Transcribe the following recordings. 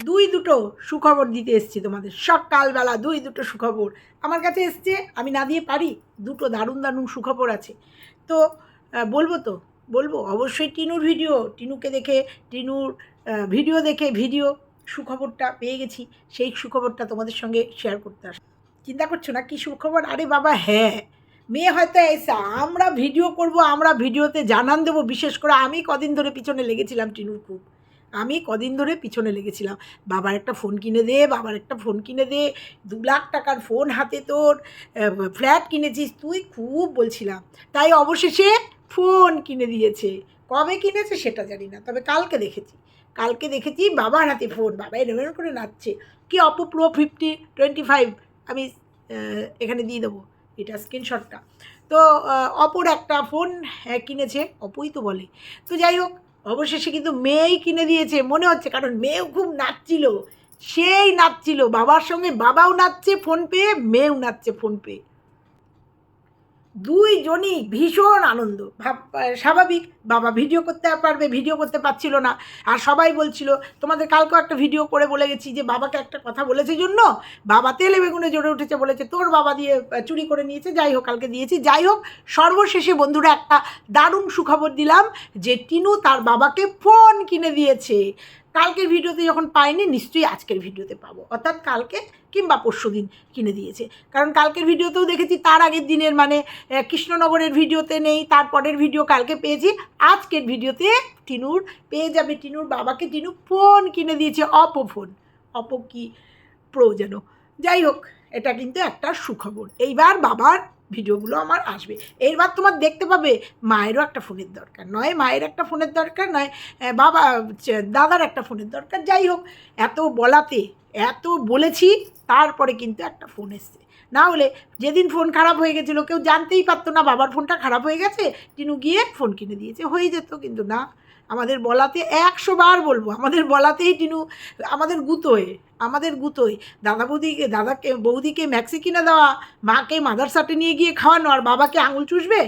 দুই দুটো সুখবর দিতে এসছি তোমাদের। সকালবেলা দুই দুটো সুখবর। আমার কাছে এসছে, আমি না দিয়ে পারি, দুটো দারুণ দারুণ সুখবর আছে। তো বলব তো, বলব, অবশ্যই টিনুর ভিডিও, টিনুকে দেখে, টিনুর ভিডিও দেখে, ভিডিও সুখবরটা পেয়ে গেছি, সেই সুখবরটা তোমাদের সঙ্গে শেয়ার করতে আস চিন্তা করছ না কি সুখবর? আরে বাবা হ্যাঁ। মেয়ে হয়তো এসে আমরা ভিডিও করব, আমরা ভিডিওতে জানান দেবো, বিশেষ করে আমি কদিন ধরে পিছনে লেগেছিলাম টিনুর খুব। আমি কদিন ধরে পিছনে লেগেছিলাম। বাবার একটা ফোন কিনে দে বাবার একটা ফোন কিনে দে দু লাখ টাকার ফোন হাতে তোর ফ্ল্যাট কিনেছিস তুই খুব বলছিলাম। তাই অবশেষে ফোন কিনে দিয়েছে। কবে কিনেছে সেটা জানি না তবে কালকে দেখেছি। কালকে দেখেছি বাবার হাতে ফোন বাবা এরকম এরকম করে নাচছে। কি Oppo pro fifty twenty five আমি এখানে দিয়ে দেবো এটা স্ক্রিনশটটা তো অপর একটা ফোন হ্যাঁ, কিনেছে অপোই তো বলে। তো যাই হোক অবশেষে কিন্তু মেয়েই কিনে দিয়েছে, মনে হচ্ছে, কারণ মেয়েও খুব নাচছিল। সেই নাচছিল, বাবার সঙ্গে বাবাও নাচছে ফোন পেয়ে, মেয়েও নাচছে ফোন পেয়ে। দুইজনই ভীষণ আনন্দ। ভাব স্বাভাবিক, বাবা ভিডিও করতে পারবে ভিডিও করতে পারছিল না। আর সবাই বলছিল, তোমাদের কালকেও একটা ভিডিও করে বলে গেছি যে, বাবাকে একটা কথা বলেছে জন্য, বাবা তেলে বেগুনে জড়ে উঠেছে বলেছে, তোর বাবা দিয়ে চুরি করে নিয়েছে, যাই হোক, কালকে দিয়েছি। যাই হোক, সর্বশেষে বন্ধুরা একটা দারুণ সুখবর দিলাম যে, টিনু তার বাবাকে ফোন কিনে দিয়েছে। কালকের ভিডিওতে যখন পাইনি, নিশ্চয়ই আজকের ভিডিওতে পাবো। অর্থাৎ কালকে কিংবা পরশু দিন কিনে দিয়েছে। কারণ কালকের ভিডিওতেও দেখেছি, তার আগের দিনের মানে কৃষ্ণনগরের ভিডিওতে নেই তারপরের ভিডিও কালকে পেয়েছি। আজকের ভিডিওতে টিনুর পেয়ে যাবে। টিনুর বাবাকে টিনু ফোন কিনে দিয়েছে, অপো ফোন। অপো কি প্রো যেন যাই হোক, এটা কিন্তু একটা সুখবর। এইবার বাবার ভিডিওগুলো আমার আসবে। এইবার তোমার দেখতে পাবে মায়েরও একটা ফোনের দরকার। নয় মায়ের একটা ফোনের দরকার, নয় বাবা দাদার একটা ফোনের দরকার। যাই হোক, এত বলাতে, এত বলেছি, তারপরে কিন্তু একটা ফোন এসছে। না হলে যেদিন ফোন খারাপ হয়ে গেছিল, কেউ জানতেই পারতো না বাবার ফোনটা খারাপ হয়ে গেছে, টিনু গিয়ে ফোন কিনে দিয়েছে। হয়ে যেত কিন্তু না। আমাদের বলাতে একশো বার বলব, আমাদের বলাতেই টিনু আমাদের গুতোয় আমাদের গুতোয়। দাদা বৌদিকে, দাদাকে, বৌদিকে ম্যাক্সি কিনে দেওয়া, মাকে মাদারসাটে নিয়ে গিয়ে খাওয়ানো, আর বাবাকে আঙুল চুষবে?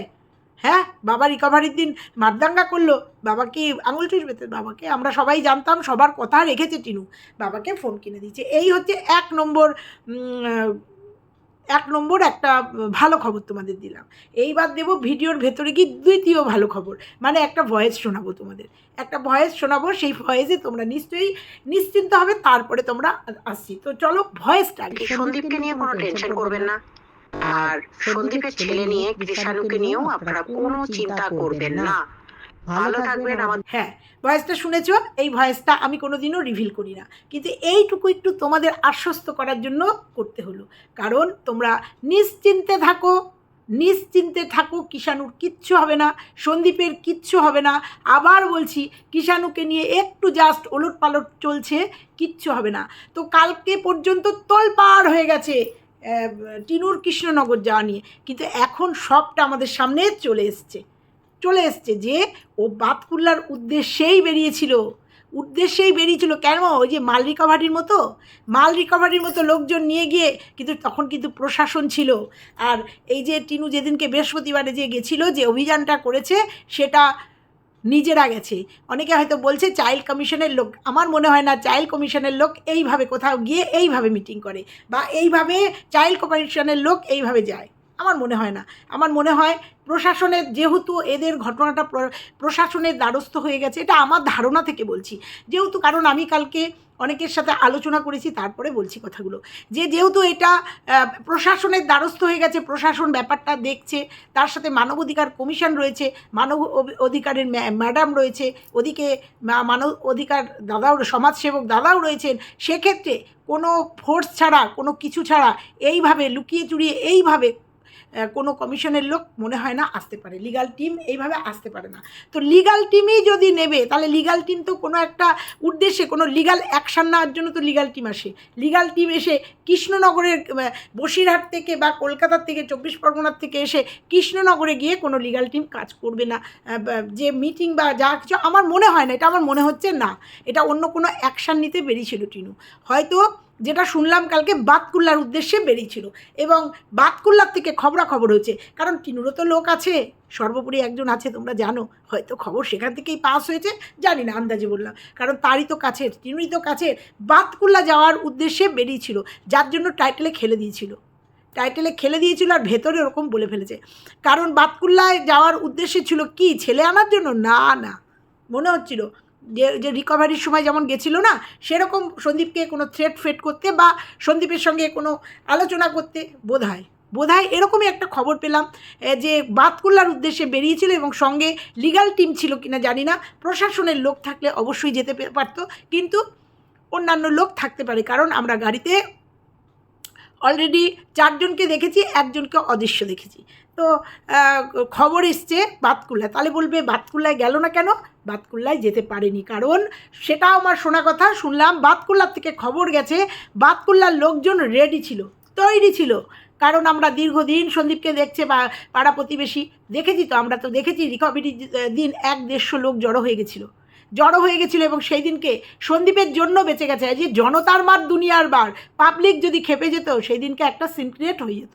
হ্যাঁ? বাবা রিকভারির দিন মারদাঙ্গা করল। বাবাকে আঙুল চুষবে? তো বাবাকে আমরা সবাই জানতাম, সবার কথা রেখেছে টিনু। বাবাকে ফোন কিনে দিচ্ছে এই হচ্ছে এক নম্বর এক নম্বর একটা ভালো খবর তোমাদের দিলাম। এইবার দেবো ভিডিওর ভেতরে কি দ্বিতীয় ভালো খবর। মানে একটা ভয়েস শোনাবো তোমাদের। একটা ভয়েস শোনাবো, সেই ভয়েসে তোমরা নিশ্চয়ই নিশ্চিন্ত হবে, তারপরে তোমরা আসছি। তো চলো ভয়েসটা সন্দীপকে নিয়ে কোনো টেনশন করবেন না। আর সন্দীপের ছেলে নিয়ে কৃষাণুকে নিয়েও আপনারা কোনো চিন্তা করবেন না। ভালো থাকবেন আমাদের হ্যাঁ ভয়েসটা শুনেছো? এই ভয়েসটা আমি কোনোদিনও রিভিল করি না। কিন্তু এইটুকু একটু তোমাদের আশ্বস্ত করার জন্য করতে হলো। কারণ তোমরা নিশ্চিন্তে থাকো নিশ্চিন্তে থাকো কিষাণুর কিচ্ছু হবে না সন্দীপের কিচ্ছু হবে না। আবার বলছি কিষাণুকে নিয়ে একটু জাস্ট ওলট পালট চলছে কিচ্ছু হবে না। তো কালকে পর্যন্ত তোলপাড় হয়ে গেছে টিনুর কৃষ্ণনগর যাওয়া নিয়ে। কিন্তু এখন সবটা আমাদের সামনে চলে এসছে। চলে এসছে যে ও বাতকুল্লার উদ্দেশ্যেই বেরিয়েছিল। উদ্দেশ্যেই বেরিয়েছিল কেন? ওই যে মাল রিকভারির মতো? মাল রিকভারির মতো লোকজন নিয়ে গিয়ে কিন্তু তখন কিন্তু প্রশাসন ছিল। আর এই যে টিনু যেদিনকে বৃহস্পতিবারে যে গেছিল, যে অভিযানটা করেছে, সেটা নিজেরা গেছে। অনেকে হয়তো বলছে, চাইল্ড কমিশনের লোক আমার মনে হয় না, চাইল্ড কমিশনের লোক এইভাবে কোথাও গিয়ে এইভাবে মিটিং করে বা এইভাবে চাইল্ড কমিশনের লোক এইভাবে যায়। আমার মনে হয় না। আমার মনে হয় প্রশাসনের যেহেতু এদের ঘটনাটা প্রশাসনের দ্বারস্থ হয়ে গেছে, এটা আমার ধারণা থেকে বলছি। যেহেতু, কারণ আমি কালকে অনেকের সাথে আলোচনা করেছি, তারপরে বলছি কথাগুলো। যে যেহেতু এটা প্রশাসনের দ্বারস্থ হয়ে গেছে, প্রশাসন ব্যাপারটা দেখছে, তার সাথে মানব অধিকার কমিশন রয়েছে, মানব অধিকারের ম্যাডাম রয়েছে, ওদিকে মানব অধিকার দাদাও, সমাজসেবক দাদাও রয়েছেন, সেক্ষেত্রে কোনো ফোর্স ছাড়া, কোনো কিছু ছাড়া, এইভাবে লুকিয়ে চুরিয়ে এইভাবে কোনো কমিশনের লোক মনে হয় না আসতে পারে। লিগাল টিম এইভাবে আসতে পারে না। তো লিগাল টিমই যদি নেবে, তাহলে লিগাল টিম তো কোনো একটা উদ্দেশ্যে, কোনো লিগাল অ্যাকশান নেওয়ার জন্য তো লিগাল টিম আসে। লিগাল টিম এসে কৃষ্ণনগরের বসিরহাট থেকে বা কলকাতার থেকে, চব্বিশ পরগনার থেকে এসে কৃষ্ণনগরে গিয়ে কোনো লিগাল টিম কাজ করবে না। যে মিটিং বা যা কিছু, আমার মনে হয় না, এটা আমার মনে হচ্ছে না। এটা অন্য কোনো অ্যাকশান নিতে বেরিয়েছিল টিনু। হয়তো যেটা শুনলাম কালকে বাতকুল্লার উদ্দেশ্যে বেরিয়েছিল। এবং বাতকুল্লার থেকে খবরাখবর হয়েছে। কারণ টিনুরও তো লোক আছে, সর্বোপরি একজন আছে, তোমরা জানো। হয়তো খবর সেখান থেকেই পাস হয়েছে, জানি না আন্দাজে বললাম। কারণ তারই তো কাছের, টিনুরই তো কাছের। বাতকুল্লা যাওয়ার উদ্দেশ্যে বেরিয়েছিল, যার জন্য টাইটেলে খেলে দিয়েছিল। টাইটেলে খেলে দিয়েছিল আর ভেতরে ওরকম বলে ফেলেছে। কারণ বাতকুল্লায় যাওয়ার উদ্দেশ্যে ছিল কি, ছেলে আনার জন্য? না না। মনে হচ্ছিল যে যে রিকভারির সময় যেমন গেছিল না, সেরকম সন্দীপকে কোনো থ্রেট ফেট করতে বা সন্দীপের সঙ্গে কোনো আলোচনা করতে বোধ হয়। বোধ হয় এরকমই একটা খবর পেলাম যে বাতকুল্লার উদ্দেশ্যে বেরিয়েছিল এবং সঙ্গে লিগাল টিম ছিল কিনা জানি না, প্রশাসনের লোক থাকলে অবশ্যই যেতে পারতো, কিন্তু অন্যান্য লোক থাকতে পারে, কারণ আমরা গাড়িতে অলরেডি চারজনকে দেখেছি, একজনকে অদৃশ্য দেখেছি। তো খবর এসছে বাতকুল্লায়। তাহলে বলবে বাতকুল্লায় গেল না কেন? বাতকুল্লায় যেতে পারেনি। কারণ সেটাও আমার শোনা কথা, শুনলাম বাতকুল্লার থেকে খবর গেছে, বাতকুল্লার লোকজন রেডি ছিল, তৈরি ছিল। কারণ আমরা দীর্ঘদিন সন্দীপকে দেখছে, বা পাড়া প্রতিবেশী দেখেছি তো, আমরা তো দেখেছি রিকভারি দিন এক দেড়শো লোক জড়ো হয়ে গেছিল। জড়ো হয়ে গেছিল এবং সেই দিনকে সন্দীপের জন্য বেঁচে গেছে। যে জনতার মার দুনিয়ার বার পাবলিক যদি খেপে যেত, সেই দিনকে একটা সিনক্রিয়েট হয়ে যেত।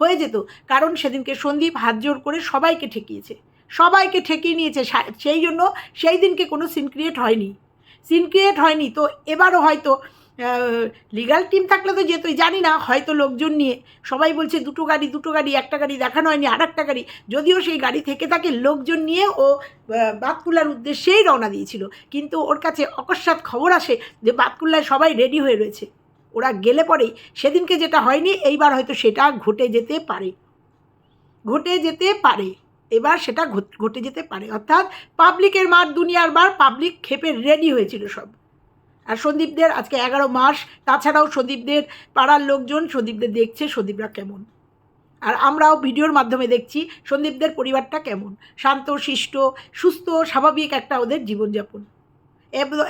হয়ে যেত, কারণ সেদিনকে সন্দীপ হাত জোর করে সবাইকে ঠেকিয়েছে। সবাইকে ঠেকিয়ে নিয়েছে সেই জন্য সেই দিনকে কোনো সিন ক্রিয়েট হয়নি। সিন ক্রিয়েট হয়নি, তো এবারও হয়তো লিগাল টিম থাকলে তো যেতই, জানি না, হয়তো লোকজন নিয়ে। সবাই বলছে, দুটো গাড়ি দুটো গাড়ি, একটা গাড়ি দেখানো হয়নি আর একটা গাড়ি। যদিও সেই গাড়ি থেকে থাকে, লোকজন নিয়ে ও বাতকুল্লার উদ্দেশ্যেই রওনা দিয়েছিল। কিন্তু ওর কাছে অকস্মাৎ খবর আসে যে বাতকুল্লায় সবাই রেডি হয়ে রয়েছে। ওরা গেলে পরেই, সেদিনকে যেটা হয়নি, এইবার হয়তো সেটা ঘটে যেতে পারে। ঘটে যেতে পারে। এবার সেটা ঘটে যেতে পারে। অর্থাৎ পাবলিকের মার, দুনিয়ার বার পাবলিক খেপে রেডি হয়েছিল সব। আর সন্দীপদের আজকে এগারো মাস, তাছাড়াও সন্দীপদের পাড়ার লোকজন সন্দীপদের দেখছে, সন্দীপরা কেমন? আর আমরাও ভিডিওর মাধ্যমে দেখছি সন্দীপদের পরিবারটা কেমন? শান্ত, শিষ্ট, সুস্থ, স্বাভাবিক একটা ওদের জীবনযাপন।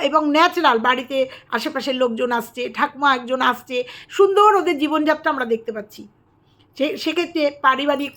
এবং ন্যাচারাল বাড়িতে আশেপাশের লোকজন আসছে, ঠাকুমা একজন আসছে, সুন্দর ওদের জীবনযাত্রা আমরা দেখতে পাচ্ছি। সে, সেক্ষেত্রে পারিবারিক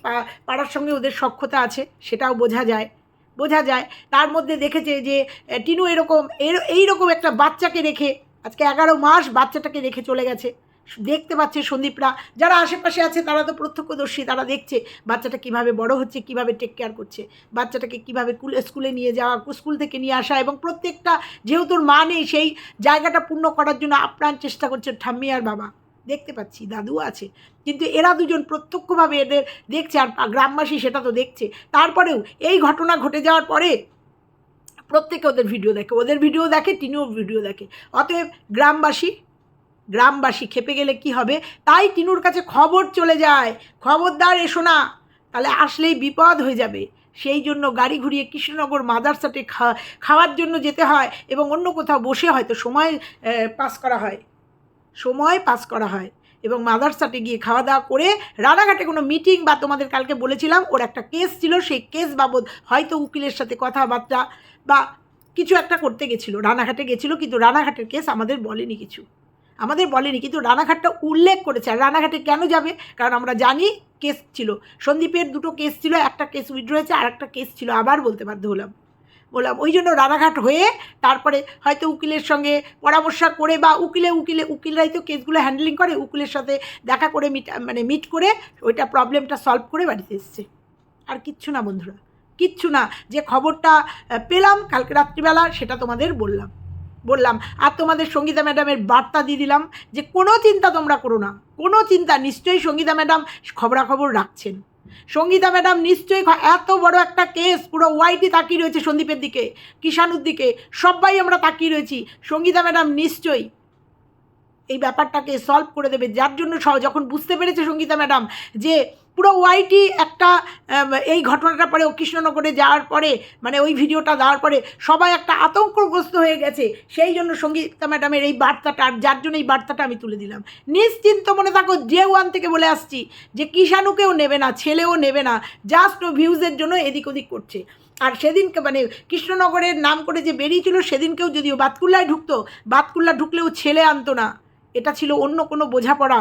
পাড়ার সঙ্গে ওদের সক্ষতা আছে, সেটাও বোঝা যায়। বোঝা যায়। তার মধ্যে দেখেছে যে টিনু এরকম, এর, এইরকম একটা বাচ্চাকে রেখে আজকে এগারো মাস বাচ্চাটাকে রেখে চলে গেছে। দেখতে পাচ্ছে সন্দীপরা। যারা আশেপাশে আছে তারা তো প্রত্যক্ষদর্শী, তারা দেখছে বাচ্চাটা কীভাবে বড় হচ্ছে, কীভাবে টেক কেয়ার করছে। বাচ্চাটাকে কীভাবে কুলে- স্কুলে নিয়ে যাওয়া স্কুল থেকে নিয়ে আসা এবং প্রত্যেকটা, যেহেতু মা নেই, সেই জায়গাটা পূর্ণ করার জন্য আপ্রাণ চেষ্টা করছে ঠাম্মি আর বাবা। দেখতে পাচ্ছি, দাদু আছে। কিন্তু এরা দুজন প্রত্যক্ষভাবে এদের দেখছে আর গ্রামবাসী সেটা তো দেখছে। তারপরেও এই ঘটনা ঘটে যাওয়ার পরে প্রত্যেকে ওদের ভিডিও দেখে। ওদের ভিডিও দেখে টিনুও ভিডিও দেখে। অতএব গ্রামবাসী গ্রামবাসী খেপে গেলে কি হবে? তাই টিনুর কাছে খবর চলে যায়। খবরদার এসো না। তাহলে আসলেই বিপদ হয়ে যাবে। সেই জন্য গাড়ি ঘুরিয়ে কৃষ্ণনগর মাদারসাটে খাওয়ার জন্য যেতে হয় এবং অন্য কোথাও বসে হয়তো সময় পাস করা হয়। সময় পাস করা হয় এবং মাদারসাটে গিয়ে খাওয়া দাওয়া করে রানাঘাটে কোনো মিটিং বা তোমাদের কালকে বলেছিলাম, ওর একটা কেস ছিল, সেই কেস বাবদ হয়তো উকিলের সাথে কথাবার্তা বা কিছু একটা করতে গেছিল, রানাঘাটে গেছিল, কিন্তু রানাঘাটের কেস আমাদের বলেনি কিছু। আমাদের বলেনি, কিন্তু রানাঘাটটা উল্লেখ করেছে, আর রানাঘাটে কেন যাবে? কারণ আমরা জানি কেস ছিল। সন্দীপের দুটো কেস ছিল, একটা কেস উইথড্র হয়েছে আর একটা কেস ছিল, আবার বলতে বাধ্য হলাম। বললাম, ওই জন্য রানাঘাট হয়ে তারপরে হয়তো উকিলের সঙ্গে পরামর্শ করে বা উকিলে উকিলে, উকিলরাই তো কেসগুলো হ্যান্ডেলিং করে, উকিলের সাথে দেখা করে মিট মানে মিট করে ওইটা প্রবলেমটা সলভ করে বাড়িতে এসছে। আর কিচ্ছু না বন্ধুরা, কিচ্ছু না, যে খবরটা পেলাম কালকে রাত্রিবেলা সেটা তোমাদের বললাম। বললাম, আর তোমাদের সঙ্গীতা ম্যাডামের বার্তা দিয়ে দিলাম যে কোনো চিন্তা তোমরা করো না, কোনো চিন্তা, নিশ্চয়ই সঙ্গীতা ম্যাডাম খবরাখবর রাখছেন। সঙ্গীতা ম্যাডাম নিশ্চয়ই এত বড় একটা কেস পুরো ওয়াইটি তাকিয়ে রয়েছে সন্দীপের দিকে কিষানুর দিকে সবাই আমরা তাকিয়ে রয়েছি। সঙ্গীতা ম্যাডাম নিশ্চয়ই এই ব্যাপারটাকে সলভ করে দেবে। যার জন্য যখন বুঝতে পেরেছে সঙ্গীতা ম্যাডাম যে পুরো ওয়াইটি একটা এই ঘটনাটা পরে কৃষ্ণনগরে যাওয়ার পরে মানে ওই ভিডিওটা দেওয়ার পরে সবাই একটা আতঙ্কগ্রস্ত হয়ে গেছে। সেই জন্য সঙ্গীতা ম্যাডামের এই বার্তাটা আর যার জন্য এই বার্তাটা আমি তুলে দিলাম। নিশ্চিন্ত মনে থাকো যে ওয়ান থেকে বলে আসছি যে কিষাণুকেও নেবে না, ছেলেও নেবে না জাস্ট ও ভিউজের জন্য এদিক ওদিক করছে। আর সেদিনকে মানে কৃষ্ণনগরের নাম করে যে বেরিয়েছিল, সেদিনকেও যদিও বাতকুল্লায় ঢুকতো, বাতকুল্লা ঢুকলেও ছেলে আনতো না। এটা ছিল অন্য কোনো বোঝাপড়া।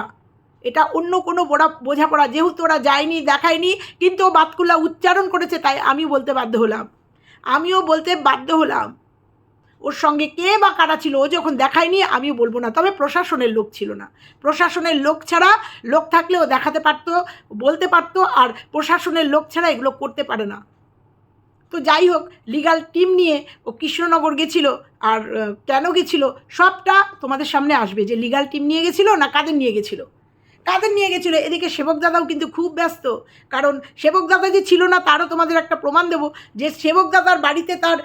এটা অন্য কোনো বড়া বোঝাপড়া। যেহেতু ওরা যায়নি, দেখায়নি, কিন্তু ও বাতকুল্লা উচ্চারণ করেছে, তাই আমি বলতে বাধ্য হলাম। আমিও বলতে বাধ্য হলাম। ওর সঙ্গে কে বা কারা ছিল, ও যখন দেখায়নি, আমিও বলব না। তবে প্রশাসনের লোক ছিল না। প্রশাসনের লোক ছাড়া লোক থাকলে ও দেখাতে পারতো, বলতে পারতো, আর প্রশাসনের লোক ছাড়া এগুলো করতে পারে না। তো যাই হোক লিগাল টিম নিয়ে ও কৃষ্ণনগর গেছিল আর কেন গেছিল সবটা তোমাদের সামনে আসবে, যে লিগাল টিম নিয়ে গেছিল না কাদের নিয়ে গেছিল। কাদের নিয়ে গেছিল? এদিকে সেবক দাদাও কিন্তু খুব ব্যস্ত, কারণ সেবক দাদা যে ছিল না, তারও তোমাদের একটা প্রমাণ দেবো, যে সেবক দাদার বাড়িতে তার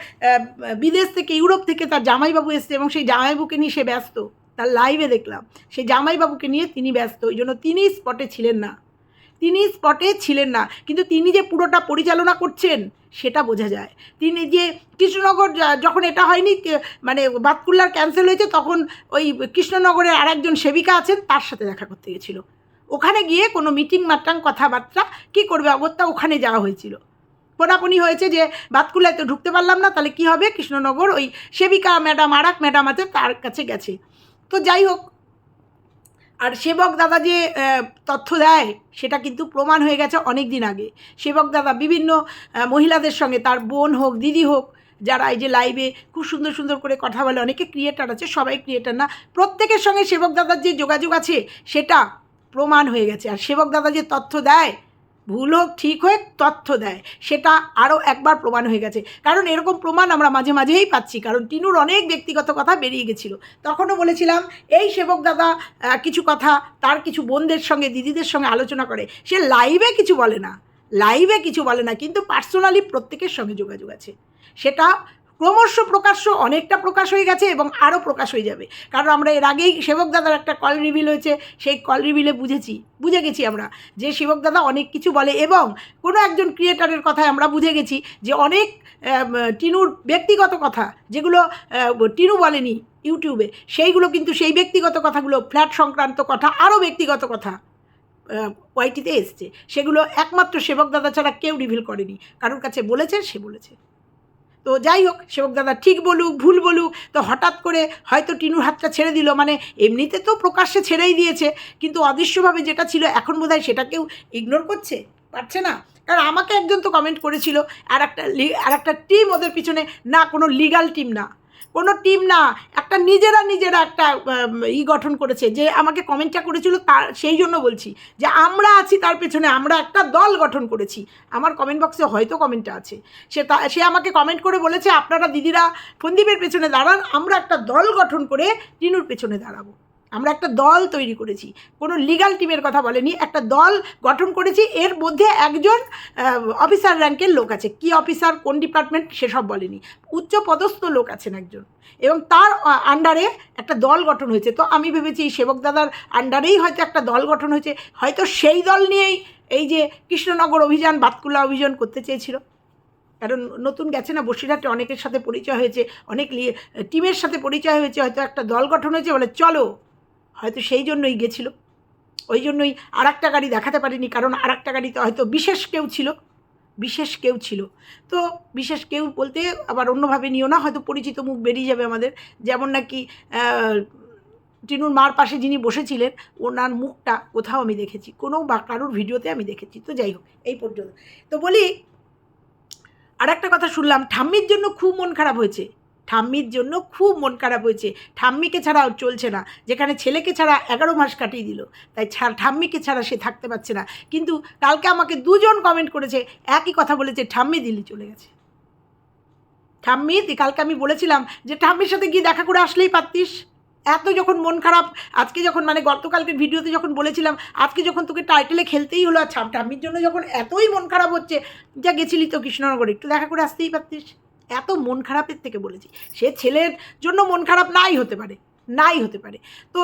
বিদেশ থেকে, ইউরোপ থেকে তার জামাইবাবু এসছে এবং সেই জামাইবাবুকে নিয়ে সে ব্যস্ত। তার লাইভে দেখলাম। সেই জামাইবাবুকে নিয়ে তিনি ব্যস্ত, ওই জন্য তিনি স্পটে ছিলেন না। তিনি স্পটে ছিলেন না। কিন্তু তিনি যে পুরোটা পরিচালনা করছেন, সেটা বোঝা যায়। তিনি যে কৃষ্ণনগর যখন এটা হয়নি মানে বাতকুল্লার ক্যান্সেল হয়েছে, তখন ওই কৃষ্ণনগরের আরেকজন সেবিকা আছেন, তার সাথে দেখা করতে গেছিল। ওখানে গিয়ে কোনো মিটিং মাটাং কথাবার্তা, কী করবে অগত্যা ওখানে যাওয়া হয়েছিল। পোনাপনি হয়েছে যে, বাতকুল্লায় তো ঢুকতে পারলাম না, তাহলে কি হবে? কৃষ্ণনগর ওই সেবিকা ম্যাডাম, আরাক ম্যাডাম আছে, তার কাছে গেছে। তো যাই হোক আর সেবক দাদা যে তথ্য দেয়, সেটা কিন্তু প্রমাণ হয়ে গেছে অনেক দিন আগে। সেবক দাদা বিভিন্ন মহিলাদের সঙ্গে, তার বোন হোক, দিদি হোক, যারা এই যে লাইভে খুব সুন্দর সুন্দর করে কথা বলে, অনেকে ক্রিয়েটার আছে, সবাই ক্রিয়েটার না, প্রত্যেকের সঙ্গে সেবক দাদার যে যোগাযোগ আছে, সেটা প্রমাণ হয়ে গেছে। আর সেবক দাদা যে তথ্য দেয় ভুল হোক ঠিক হয়ে তথ্য দেয়। সেটা আরও একবার প্রমাণ হয়ে গেছে। কারণ এরকম প্রমাণ আমরা মাঝে মাঝেই পাচ্ছি। কারণ টিনুর অনেক ব্যক্তিগত কথা বেরিয়ে গেছিল। তখনও বলেছিলাম, এই সেবক দাদা কিছু কথা তার কিছু বোনদের সঙ্গে, দিদিদের সঙ্গে আলোচনা করে। সে লাইভে কিছু বলে না। লাইভে কিছু বলে না। কিন্তু পার্সোনালি প্রত্যেকের সঙ্গে যোগাযোগ আছে। সেটা ক্রমশ প্রকাশ্য অনেকটা প্রকাশ হয়ে গেছে এবং আরও প্রকাশ হয়ে যাবে। কারণ আমরা এর আগেই সেবক দাদার একটা কল রিভিল হয়েছে। সেই কল রিভিলে বুঝেছি, বুঝে গেছি আমরা যে সেবক দাদা অনেক কিছু বলে এবং কোনো একজন ক্রিয়েটারের কথায় আমরা বুঝে গেছি যে অনেক টিনুর ব্যক্তিগত কথা যেগুলো টিনু বলেনি ইউটিউবে, সেইগুলো কিন্তু সেই ব্যক্তিগত কথাগুলো, ফ্ল্যাট সংক্রান্ত কথা, আরও ব্যক্তিগত কথা ওয়াইটিতে এসছে। সেগুলো একমাত্র সেবক দাদা ছাড়া কেউ রিভিল করেনি। কারোর কাছে বলেছে, সে বলেছে। তো যাই হোক, সেবক দাদা ঠিক বলুক, ভুল বলুক, তো হঠাৎ করে হয়তো টিনুর হাতটা ছেড়ে দিল। মানে এমনিতে তো প্রকাশ্যে ছেড়েই দিয়েছে, কিন্তু অদৃশ্যভাবে যেটা ছিল এখন বোধ হয় সেটা কেউ ইগনোর করছে? পারছে না। কারণ আমাকে একজন তো কমেন্ট করেছিল, আর একটা আর একটা টিম ওদের পিছনে, না, কোনো লিগাল টিম না। কোনো টিম না, একটা নিজেরা নিজেরা একটা ই গঠন করেছে। যে আমাকে কমেন্টটা করেছিল তার, সেই জন্য বলছি যে আমরা আছি তার পেছনে, আমরা একটা দল গঠন করেছি। আমার কমেন্ট বক্সে হয়তো কমেন্টটা আছে। সে তা, সে আমাকে কমেন্ট করে বলেছে, আপনারা দিদিরা ফন্দীপের পেছনে দাঁড়ান, আমরা একটা দল গঠন করে টিনুর পেছনে দাঁড়াবো। আমরা একটা দল তৈরি করেছি। কোনো লিগাল টিমের কথা বলেনি, একটা দল গঠন করেছি, এর মধ্যে একজন অফিসার র্যাঙ্কের লোক আছে। কি অফিসার কোন ডিপার্টমেন্ট সেসব বলেনি। উচ্চ পদস্থ লোক আছেন একজন। এবং তার আন্ডারে একটা দল গঠন হয়েছে। তো আমি ভেবেছি সেবক দাদার আন্ডারেই হয়তো একটা দল গঠন হয়েছে। হয়তো সেই দল নিয়েই এই যে কৃষ্ণনগর অভিযান, বাতকুলা অভিযান করতে চেয়েছিল। কারণ নতুন গেছে না, বসিরহাটে অনেকের সাথে পরিচয় হয়েছে, অনেক টিমের সাথে পরিচয় হয়েছে, হয়তো একটা দল গঠন হয়েছে বলে চলো। হয়তো সেই জন্যই গেছিল। ওই জন্যই আর একটা গাড়ি দেখাতে পারিনি, কারণ আর একটা গাড়িতে হয়তো বিশেষ কেউ ছিল। বিশেষ কেউ ছিল। তো বিশেষ কেউ বলতে আবার অন্যভাবে নিও না, হয়তো পরিচিত মুখ বেরিয়ে যাবে আমাদের। যেমন নাকি টিনুর মার পাশে যিনি বসেছিলেন, ওনার মুখটা কোথাও আমি দেখেছি, কোনো বা কারোর ভিডিওতে আমি দেখেছি। তো যাই হোক, এই পর্যন্ত। তো বলি আর একটা কথা শুনলাম, ঠাম্মির জন্য খুব মন খারাপ হয়েছে। ঠাম্মির জন্য খুব মন খারাপ হয়েছে। ঠাম্মিকে ছাড়া চলছে না। যেখানে ছেলেকে ছাড়া এগারো মাস কাটিয়ে দিল। তাই ঠাম্মিকে ছাড়া সে থাকতে পারছে না। কিন্তু কালকে আমাকে দুজন কমেন্ট করেছে, একই কথা বলেছে, ঠাম্মি দিল্লি চলে গেছে। ঠাম্মি কালকে আমি বলেছিলাম যে, ঠাম্মির সাথে গিয়ে দেখা করে আসলেই পারতিস? এত যখন মন খারাপ, আজকে যখন মানে গতকালকের ভিডিওতে যখন বলেছিলাম, আজকে যখন তোকে টাইটেলে খেলতেই হলো, আর ঠাম্মির জন্য যখন এতই মন খারাপ হচ্ছে, যা গেছিলি তো কৃষ্ণনগরে, একটু দেখা করে আসতেই পারতিস। এত মন খারাপের থেকে বলেছি। সে ছেলের জন্য মন খারাপ নাই হতে পারে, নাই হতে পারে। তো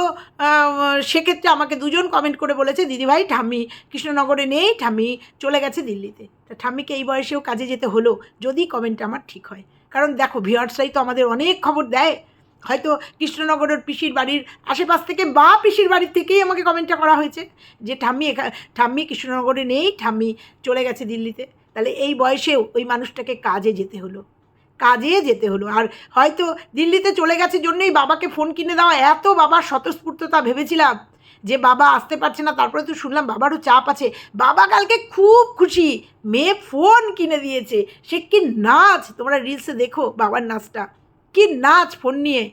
সেক্ষেত্রে আমাকে দুজন কমেন্ট করে বলেছে, দিদিভাই, ঠাম্মি কৃষ্ণনগরে নেই, ঠাম্মি চলে গেছে দিল্লিতে। তা ঠাম্মিকে এই বয়সেও কাজে যেতে হলো, যদি কমেন্ট আমার ঠিক হয়। কারণ দেখো ভিওয়ার্সরাই তো আমাদের অনেক খবর দেয়। হয়তো কৃষ্ণনগরের পিসির বাড়ির আশেপাশ থেকে বা পিসির বাড়ির থেকেই আমাকে কমেন্টটা করা হয়েছে যে, ঠাম্মি এখা, ঠাম্মি কৃষ্ণনগরে নেই, ঠাম্মি চলে গেছে দিল্লিতে। তাহলে এই বয়সেও ওই মানুষটাকে কাজে যেতে হলো। কাজে যেতে হলো। আর হয়তো দিল্লিতে চলে গেছে জন্যই বাবাকে ফোন কিনে দেওয়া। এত বাবার স্বতঃস্ফূর্ততা ভেবেছিলাম যে বাবা আসতে পারছে না। তারপরে তো শুনলাম বাবারও চাপ আছে। বাবা কালকে খুব খুশি। মেয়ে ফোন কিনে দিয়েছে। সে কি নাচ? তোমরা রিলসে দেখো বাবার নাচটা। কি নাচ ফোন নিয়ে?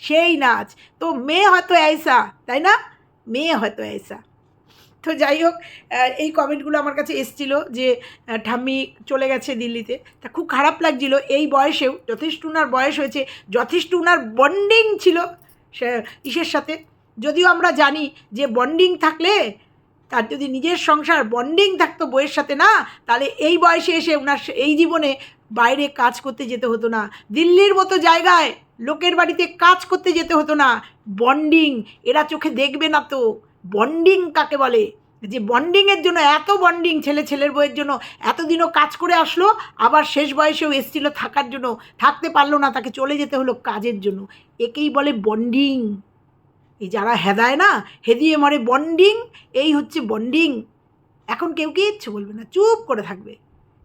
সেই নাচ। তো মেয়ে হয়তো এসা, তাই না? মেয়ে হয়তো এসা। তো যাই হোক এই কমেন্টগুলো আমার কাছে এসছিল যে ঠাম্মি চলে গেছে দিল্লিতে। তা খুব খারাপ লাগছিল। এই বয়সেও যথেষ্ট উনার বয়স হয়েছে, যথেষ্ট উনার বন্ডিং ছিল ইসের সাথে। যদিও আমরা জানি যে বন্ডিং থাকলে তার যদি নিজের সংসার বন্ডিং থাকতো বইয়ের সাথে না, তাহলে এই বয়সে এসে ওনার এই জীবনে বাইরে কাজ করতে যেতে হতো না। দিল্লির মতো জায়গায় লোকের বাড়িতে কাজ করতে যেতে হতো না। বন্ডিং এরা চোখে দেখবে না তো। বন্ডিং কাকে বলে? যে বন্ডিংয়ের জন্য, এত বন্ডিং ছেলে ছেলের বইয়ের জন্য, এতদিনও কাজ করে আসলো, আবার শেষ বয়সেও এসছিল থাকার জন্য, থাকতে পারল না, তাকে চলে যেতে হলো কাজের জন্য। একেই বলে বন্ডিং এই যারা হেদায় না, হেদিয়ে মরে বন্ডিং এই হচ্ছে বন্ডিং এখন কেউ কিচ্ছু বলবে না? চুপ করে থাকবে।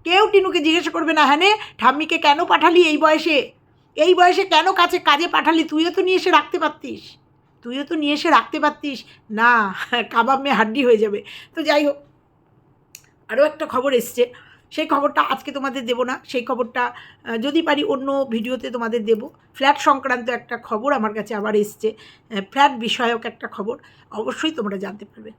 কেউ টিনুকে জিজ্ঞাসা করবে না হ্যানে ঠাম্মিকে কেন পাঠালি এই বয়সে? এই বয়সে কেন কাছে কাজে পাঠালি? তুইও তো নিয়ে এসে রাখতে পারতিস। তুইও তো নিয়ে এসে রাখতে পারতিস। না, কাবাব মেয়ে হাড্ডি হয়ে যাবে। তো যাই হোক, আরও একটা খবর এসছে। সেই খবরটা আজকে তোমাদের দেবো না। সেই খবরটা যদি পারি অন্য ভিডিওতে তোমাদের দেব। ফ্ল্যাট সংক্রান্ত একটা খবর আমার কাছে আবার এসছে। ফ্ল্যাট বিষয়ক একটা খবর। অবশ্যই তোমরা জানতে পারবে।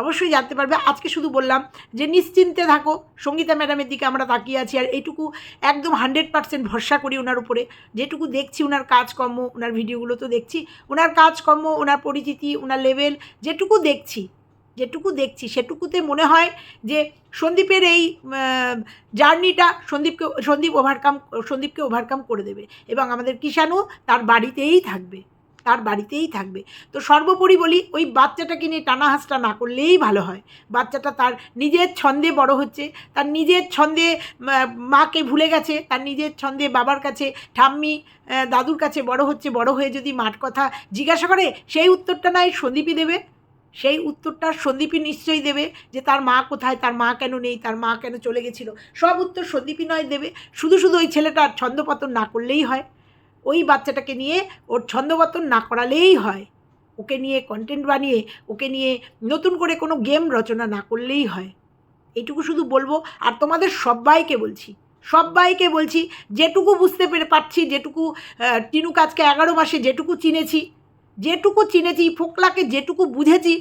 অবশ্যই জানতে পারবে। আজকে শুধু বললাম যে নিশ্চিন্তে থাকো। সঙ্গীতা ম্যাডামের দিকে আমরা তাকিয়ে আছি আর এইটুকু একদম হান্ড্রেড পার্সেন্ট ভরসা করি ওনার উপরে। যেটুকু দেখছি ওনার কাজকর্ম, ওনার ভিডিওগুলো তো দেখছি। ওনার কাজকর্ম, ওনার পরিচিতি, ওনার লেভেল যেটুকু দেখছি যেটুকু দেখছি সেটুকুতে মনে হয় যে সন্দীপের এই জার্নিটা সন্দীপকে, সন্দীপ ওভারকাম সন্দীপকে ওভারকাম করে দেবে। এবং আমাদের কিষাণু তার বাড়িতেই থাকবে। তার বাড়িতেই থাকবে। তো সর্বোপরি বলি, ওই বাচ্চাটাকে নিয়ে টানাহাসটা না করলেই ভালো হয়। বাচ্চাটা তার নিজের ছন্দে বড় হচ্ছে, তার নিজের ছন্দে মাকে ভুলে গেছে, তার নিজের ছন্দে বাবার কাছে, ঠাম্মি দাদুর কাছে বড় হচ্ছে, বড় হয়ে যদি মাঠ কথা জিজ্ঞাসা করে, সেই উত্তরটা নয় সন্দীপই দেবে। সেই উত্তরটা সন্দীপই নিশ্চয়ই দেবে যে তার মা কোথায়, তার মা কেন নেই, তার মা কেন চলে গেছিল। সব উত্তর সন্দীপই নয় দেবে। শুধু শুধু ওই ছেলেটার ছন্দপতন না করলেই হয়। ওই বাচ্চাটাকে নিয়ে ওর ছন্দপতন না করালেই হয়। ওকে নিয়ে কন্টেন্ট বানিয়ে, ওকে নিয়ে নতুন করে কোনো গেম রচনা না করলেই হয়। এইটুকু শুধু বলব। আর তোমাদের সবাইকে বলছি সবাইকে বলছি, যেটুকু বুঝতে পেরে পারছি, যেটুকু টিনু কাজকে এগারো মাসে যেটুকু চিনেছি যেটুকু চিনেছি, ফোকলাকে যেটুকু বুঝেছি,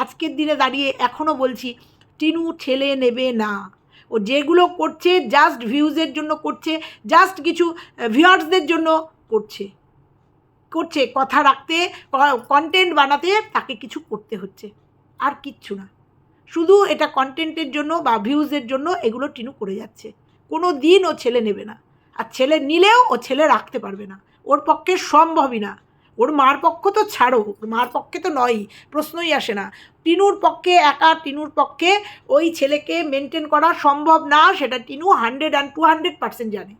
আজকের দিনে দাঁড়িয়ে এখনও বলছি, টিনু ঠেলে নেবে না। ও যেগুলো করছে জাস্ট ভিউজের জন্য করছে জাস্ট কিছু ভিউয়ার্সদের জন্য করছে। করছে, কথা রাখতে কন্টেন্ট বানাতে তাকে কিছু করতে হচ্ছে। আর কিচ্ছু না। শুধু এটা কন্টেন্টের জন্য বা ভিউজের জন্য এগুলো টিনু করে যাচ্ছে। কোনো দিন ও ছেলে নেবে না। আর ছেলে নিলেও ও ছেলে রাখতে পারবে না। ওর পক্ষে সম্ভবই না। ওর মার পক্ষ তো ছাড়ো। ওর মার পক্ষে তো নয়ই। প্রশ্নই আসে না। টিনুর পক্ষে একা, টিনুর পক্ষে ওই ছেলেকে মেনটেন করা সম্ভব না, সেটা Tinu hundred and two hundred percent জানে।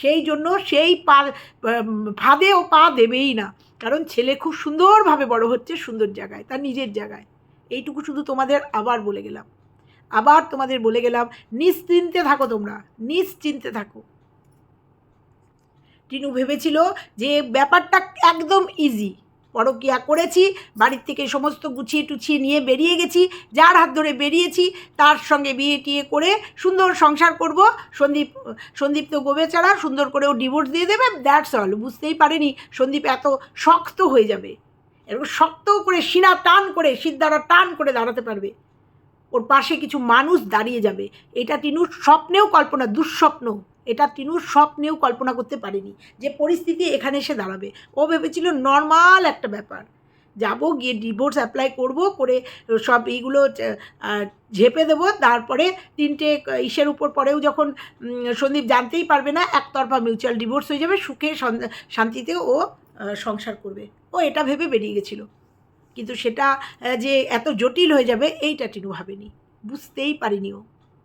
সেই জন্য সেই পা ফাঁদেও ফাঁদে ও পা দেবেই না। কারণ ছেলে খুব সুন্দরভাবে বড় হচ্ছে সুন্দর জায়গায়, তার নিজের জায়গায়। এইটুকু শুধু তোমাদের আবার বলে গেলাম। আবার তোমাদের বলে গেলাম, নিশ্চিন্তে থাকো তোমরা, নিশ্চিন্তে থাকো। টিনু ভেবেছিল যে ব্যাপারটা একদম ইজি পরকিয়া করেছি, বাড়ির থেকে সমস্ত গুছিয়ে টুছিয়ে নিয়ে বেরিয়ে গেছি, যার হাত ধরে বেরিয়েছি, তার সঙ্গে বিয়ে টিয়ে করে সুন্দর সংসার করব, সন্দীপ সন্দীপ তো গোবেচারা সুন্দর করে ও ডিভোর্স দিয়ে দেবে দ্যাটস অল বুঝতেই পারেনি সন্দীপ এত শক্ত হয়ে যাবে। এরকম শক্ত করে সিনা টান করে, সিদ্ধারা টান করে দাঁড়াতে পারবে। ওর পাশে কিছু মানুষ দাঁড়িয়ে যাবে, এটা টিনুর স্বপ্নেও কল্পনা, দুঃস্বপ্ন। এটা টিনুর স্বপ্নেও কল্পনা করতে পারেনি যে পরিস্থিতি এখানে এসে দাঁড়াবে। ও ভেবেছিল নর্মাল একটা ব্যাপার। যাব, গিয়ে ডিভোর্স অ্যাপ্লাই করব, করে সব এইগুলো ঝেপে দেবো। তারপরে তিনটে ইসের উপর পরেও যখন সন্দীপ জানতেই পারবে না, একতরফা মিউচুয়াল ডিভোর্স হয়ে যাবে, সুখে শান্তিতে ও সংসার করবে। ও এটা ভেবে বেরিয়ে গেছিল। কিন্তু সেটা যে এত জটিল হয়ে যাবে, এইটা টিনু ভাবেনি। বুঝতেই পারিনি ও।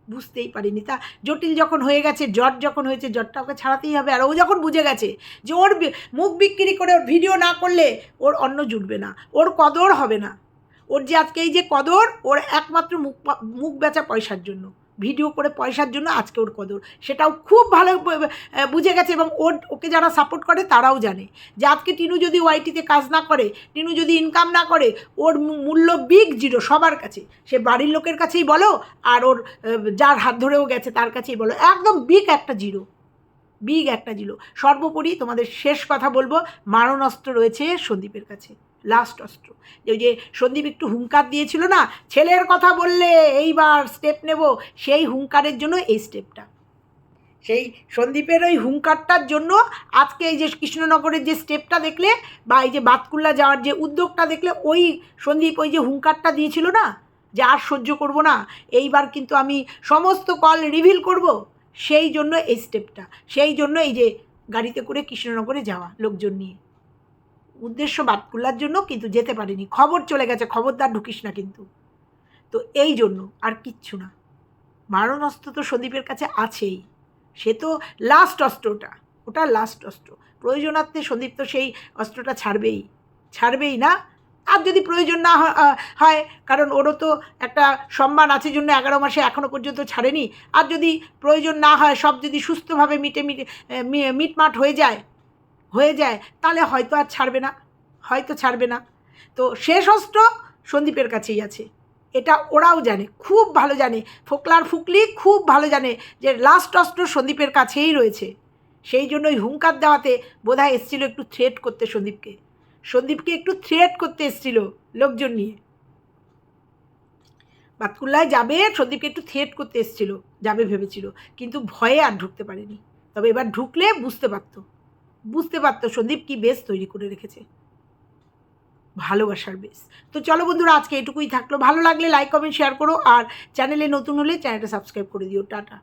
বুঝতেই পারিনি। তা জটিল যখন হয়ে গেছে জট যখন হয়েছে জটটা ওকে ছাড়াতেই হবে। আর ও যখন বুঝে গেছে যে ওর মুখ বিক্রি করে ওর ভিডিও না করলে ওর অন্ন জুটবে না, ওর কদর হবে না। ওর যে আজকে এই যে কদর, ওর একমাত্র মুখ মুখ বেচা পয়সার জন্য। ভিডিও করে পয়সার জন্য আজকে ওর কদর। সেটাও খুব ভালো বুঝে গেছে এবং ওর, ওকে যারা সাপোর্ট করে তারাও জানে। যে আজকে টিনু যদি ওয়াইটিতে কাজ না করে, টিনু যদি ইনকাম না করে, ওর মূল্য বিগ জিরো সবার কাছে। সে বাড়ির লোকের কাছেই বলো, আর ওর যার হাত ধরেও গেছে তার কাছেই বলো। একদম বিগ একটা জিরো বিগ একটা জিরো সর্বোপরি তোমাদের শেষ কথা বলব, মারণাস্ত্র রয়েছে সন্দীপের কাছে। লাস্ট অস্ত্র। যে ওই যে সন্দীপ একটু হুঙ্কার দিয়েছিল না, ছেলের কথা বললে এইবার স্টেপ নেব, সেই হুঙ্কারের জন্য এই স্টেপটা সেই সন্দীপের ওই হুঙ্কারটার জন্য আজকে এই যে কৃষ্ণনগরের যে স্টেপটা দেখলে, বা এই যে বাতকুল্লা যাওয়ার যে উদ্যোগটা দেখলে, ওই সন্দীপ ওই যে হুঙ্কারটা দিয়েছিল না, যে আর সহ্য করব না, এইবার কিন্তু আমি সমস্ত কল রিভিল করব, সেই জন্য এই স্টেপটা সেই জন্য এই যে গাড়িতে করে কৃষ্ণনগরে যাওয়া লোকজন নিয়ে। উদ্দেশ্য বাদ বাতকুল্লার জন্য কিন্তু যেতে পারিনি। খবর চলে গেছে, খবরদার ঢুকিস না কিন্তু। তো এই জন্য আর কিচ্ছু না। মারণাস্ত্র তো সন্দীপের কাছে আছেই। সে তো লাস্ট অস্ত্রটা। ওটা লাস্ট অস্ত্র। প্রয়োজনার্থে সন্দীপ তো সেই অস্ত্রটা ছাড়বেই। ছাড়বেই না। আর যদি প্রয়োজন না হয়- কারণ ওরও তো একটা সম্মান আছে জন্য এগারো মাসে এখনও পর্যন্ত ছাড়েনি। আর যদি প্রয়োজন না হয়, সব যদি সুস্থভাবে মিটে মিটে মিটমাট হয়ে যায় হয়ে যায়, তাহলে হয়তো আর ছাড়বে না, হয়তো ছাড়বে না। তো শেষ অস্ত্র সন্দীপের কাছেই আছে। এটা ওরাও জানে, খুব ভালো জানে। ফোকলার ফুকলি খুব ভালো জানে যে লাস্ট অস্ত্র সন্দীপের কাছেই রয়েছে। সেই জন্য ওই হুঙ্কার দেওয়াতে বোধহয় এসেছিল একটু থ্রেট করতে সন্দীপকে। সন্দীপকে একটু থ্রেট করতে এসেছিল লোকজন নিয়ে। বাতকুল্লায় যাবে, সন্দীপকে একটু থ্রেট করতে এসেছিল, যাবে ভেবেছিল। কিন্তু ভয়ে আর ঢুকতে পারেনি। তবে এবার ঢুকলে বুঝতে পারতো। বুঝতে পারতো সন্দীপ কি বেশ তৈরি করে রেখেছে। ভালোবাসার বেশ। তো চলো বন্ধুরা, আজকে এটুকুই থাকল। ভালো লাগলে লাইক কমেন্ট শেয়ার করো। আর চ্যানেলে নতুন হলে চ্যানেলটা সাবস্ক্রাইব করে দিও। টাটা।